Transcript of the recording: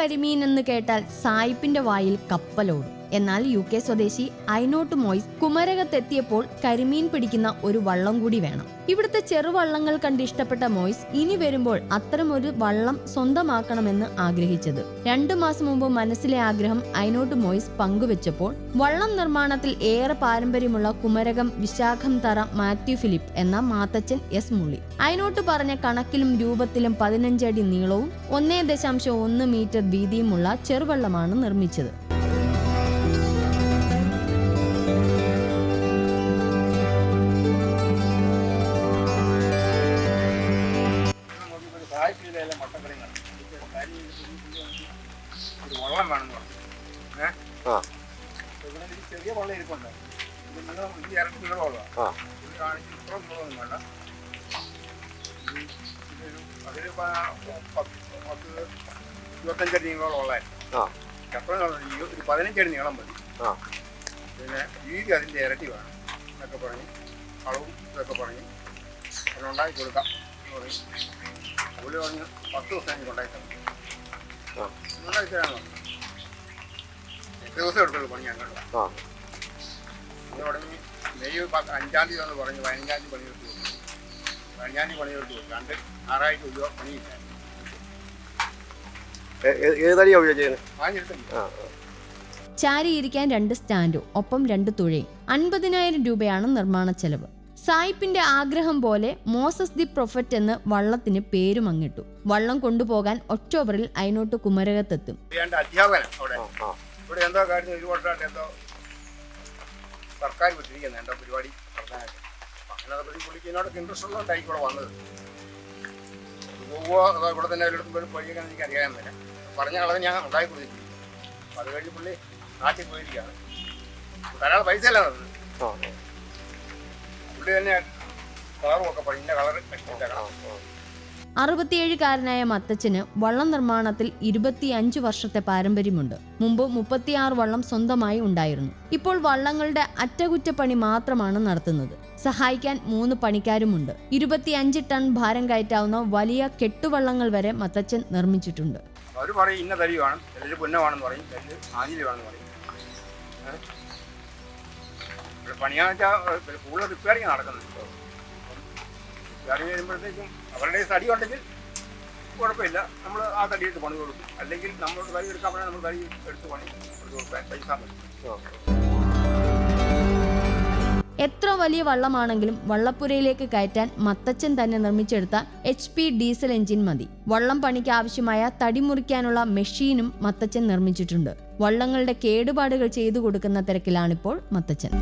കരിമീൻ എന്ന് കേട്ടാൽ സായിപ്പിന്റെ വായിൽ കപ്പലോടും. എന്നാൽ യു കെ സ്വദേശി ഐനോട്ട് മോയ്സ് കുമരകത്തെത്തിയപ്പോൾ കരിമീൻ പിടിക്കുന്ന ഒരു വള്ളം കൂടി വേണം. ഇവിടുത്തെ ചെറുവള്ളങ്ങൾ കണ്ട് ഇഷ്ടപ്പെട്ട മോയ്സ് ഇനി വരുമ്പോൾ അത്തരമൊരു വള്ളം സ്വന്തമാക്കണമെന്ന് ആഗ്രഹിച്ചത്. രണ്ടു മാസം മുമ്പ് മനസ്സിലെ ആഗ്രഹം ഐനോട്ട് മോയ്സ് പങ്കുവെച്ചപ്പോൾ വള്ളം നിർമ്മാണത്തിൽ ഏറെ പാരമ്പര്യമുള്ള കുമരകം വിശാഖം തറ മാത്യു ഫിലിപ്പ് എന്ന മാത്തച്ഛൻ എസ് മുള്ളി. ഐനോട്ട് പറഞ്ഞ കണക്കിലും രൂപത്തിലും പതിനഞ്ചടി നീളവും ഒന്നേ ദശാംശം ഒന്ന് മീറ്റർ വീതിയുമുള്ള ചെറുവള്ളമാണ് നിർമ്മിച്ചത്. നോക്കിയപ്പോൾ സാഹിത്യത്തിലെ മട്ടക്കറി കാണും ഒരു വള്ളം വേണമെന്ന് പറഞ്ഞു. ഏഹ് ഇവിടെ ഒരു ചെറിയ വള്ളം ഇരിപ്പുണ്ട്. ഇത് നിങ്ങൾ ഈ ഇറക്കി നീളമുള്ള ഇത് കാണിച്ച് ഇത്ര നീളമൊന്നും വേണ്ട. ഇതൊരു അതൊരു പത്ത് പത്ത് ഇരുപത്തഞ്ചടി നീളമുള്ള ഉള്ളതായിരുന്നു എത്ര നീളം ഒരു പതിനഞ്ചടി നീളം മതി. പിന്നെ വീതി അതിന്റെ ഇരട്ടി വേണം എന്നൊക്കെ പറഞ്ഞ് അളവും ഇതൊക്കെ പറഞ്ഞ് അതിനുണ്ടാക്കി കൊടുക്കാം. എന്ന് പറഞ്ഞ് പത്ത് ദിവസം എനിക്ക് ഉണ്ടാക്കി നല്ല പറഞ്ഞു എട്ട് ദിവസം എടുത്തുള്ളൂ പണി ഞങ്ങളുടെ തുടങ്ങി മെയ് അഞ്ചാം തീയതി എന്ന് പറഞ്ഞു പതിനഞ്ചാം തീയതി പണി എടുത്തു കൊടുത്തു പതിനഞ്ചാം തീയതി പണി എടുത്തു കൊടുത്തു രണ്ട് ആറായിരം ഉദ്യോഗ പണിയില്ല ആ. ചാരിയിരിക്കാൻ രണ്ട് സ്റ്റാൻഡും ഒപ്പം രണ്ട് തുഴയും അൻപതിനായിരം രൂപയാണ് നിർമ്മാണ ചെലവ് സായിപ്പിന്റെ ആഗ്രഹം പോലെ മോസസ് ദി പ്രൊഫറ്റ് എന്ന് വള്ളത്തിന് പേരും അങ്ങിട്ടു. വള്ളം കൊണ്ടുപോകാൻ ഒക്ടോബറിൽ അയിനോട്ട് കുമരകത്തെത്തും. സർക്കാർ വിട്ടിരിക്കുന്നത് എന്തോ പരിപാടി നടത്താനായിട്ട്. അങ്ങനെ പുള്ളി പുള്ളിക്ക് ഇതിനോടൊക്കെ ഇൻട്രസ്റ്റ് ഉള്ളതുകൊണ്ടായി ഇവിടെ വന്നത്. പോവുക അതോ ഇവിടെ തന്നെ എല്ലായിടത്തും പോയി പഠിക്കാൻ എനിക്ക് അറിയാൻ പറ്റില്ല പറഞ്ഞ കളവ് ഞാൻ ഉണ്ടാക്കി കൊടുത്തിരിക്കും അപ്പൊ അത് കഴിഞ്ഞ് പുള്ളി നാട്ടിൽ പോയിരിക്കുകയാണ്. ധാരാളം പൈസ അല്ല കളറും ഒക്കെ അറുപത്തിയേഴുകാരനായ മത്തച്ഛന് വള്ളം നിർമ്മാണത്തിൽ ഇരുപത്തിയഞ്ച് വർഷത്തെ പാരമ്പര്യമുണ്ട്. മുമ്പ് മുപ്പത്തിയാറ് വള്ളം സ്വന്തമായി ഉണ്ടായിരുന്നു. ഇപ്പോൾ വള്ളങ്ങളുടെ അറ്റകുറ്റപ്പണി മാത്രമാണ് നടത്തുന്നത്. സഹായിക്കാൻ മൂന്ന് പണിക്കാരുമുണ്ട്. ഇരുപത്തിയഞ്ച് ടൺ ഭാരം കയറ്റാവുന്ന വലിയ കെട്ടുവള്ളങ്ങൾ വരെ മത്തച്ഛൻ നിർമ്മിച്ചിട്ടുണ്ട്. അവർ പറയും ഇന്ന തരി വേണം നെല്ല് പുന്നമാണെന്ന് പറയും ആഞ്ഞിലി വേണമെന്ന് പറയും. പണിയാന്ന് വെച്ചാൽ കൂടുതൽ റിപ്പയറിങ് നടക്കുന്നുണ്ട് റിപ്പയറിങ് വരുമ്പോഴത്തേക്കും അവരുടെ തടി ഉണ്ടെങ്കിൽ കുഴപ്പമില്ല. നമ്മൾ ആ തടി എടുത്ത് പണി കൊടുക്കും. അല്ലെങ്കിൽ നമ്മളോട് തടി എടുക്കാൻ പറഞ്ഞാൽ നമ്മൾ തടി എടുത്ത് പണി എടുത്ത് പൈസ എത്ര വലിയ വള്ളമാണെങ്കിലും വള്ളപ്പുരയിലേക്ക് കയറ്റാൻ മത്തച്ഛൻ തന്നെ നിർമ്മിച്ചെടുത്ത എച്ച് പി ഡീസൽ എഞ്ചിൻ മതി. വള്ളം പണിക്ക് ആവശ്യമായ തടി മുറിക്കാനുള്ള മെഷീനും മത്തച്ഛൻ നിർമ്മിച്ചിട്ടുണ്ട്. വള്ളങ്ങളുടെ കേടുപാടുകൾ ചെയ്തു കൊടുക്കുന്ന തിരക്കിലാണിപ്പോൾ മത്തച്ഛൻ.